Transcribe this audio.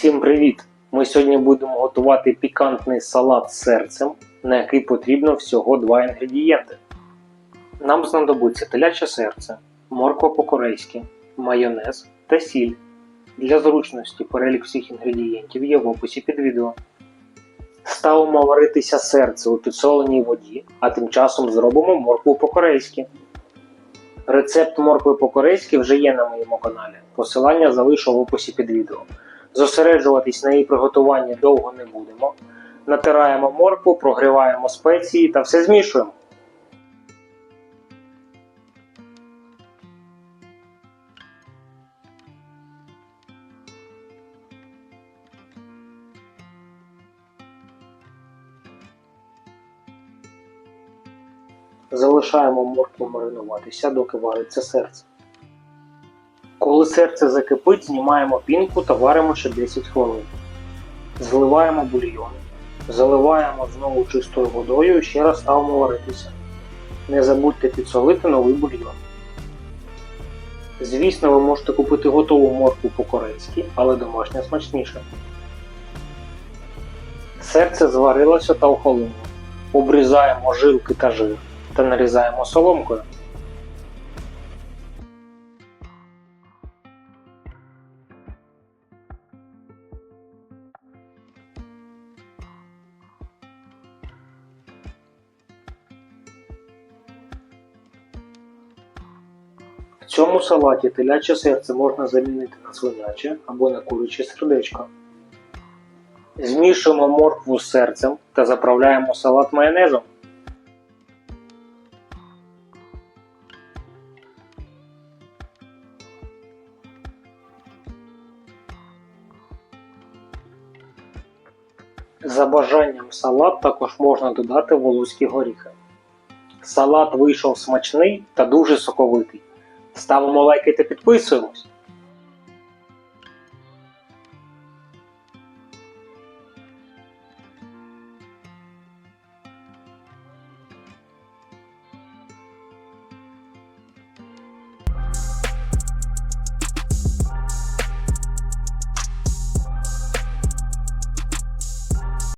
Всім привіт! Ми сьогодні будемо готувати пікантний салат з серцем, на який потрібно всього два інгредієнти. Нам знадобиться теляче серце, морква по-корейськи, майонез та сіль. Для зручності перелік всіх інгредієнтів є в описі під відео. Ставимо варитися серце у підсоленій воді, а тим часом зробимо моркву по-корейськи. Рецепт моркви по-корейськи вже є на моєму каналі. Посилання залишу в описі під відео. Зосереджуватись на її приготуванні довго не будемо. Натираємо моркву, прогріваємо спеції та все змішуємо. Залишаємо моркву маринуватися, доки вариться серце. Коли серце закипить, знімаємо пінку та варимо ще 10 хвилин. Зливаємо бульйон. Заливаємо знову чистою водою і ще раз ставимо варитися. Не забудьте підсолити новий бульйон. Звісно, ви можете купити готову моркву по-корейськи, але домашня смачніше. Серце зварилося та охололо. Обрізаємо жилки та жир та нарізаємо соломкою. Цьому салаті теляче серце можна замінити на свиняче або на куряче сердечко. Змішуємо моркву з серцем та заправляємо салат майонезом. За бажанням салат також можна додати волоські горіхи. Салат вийшов смачний та дуже соковитий. Ставимо лайки та підписуємось.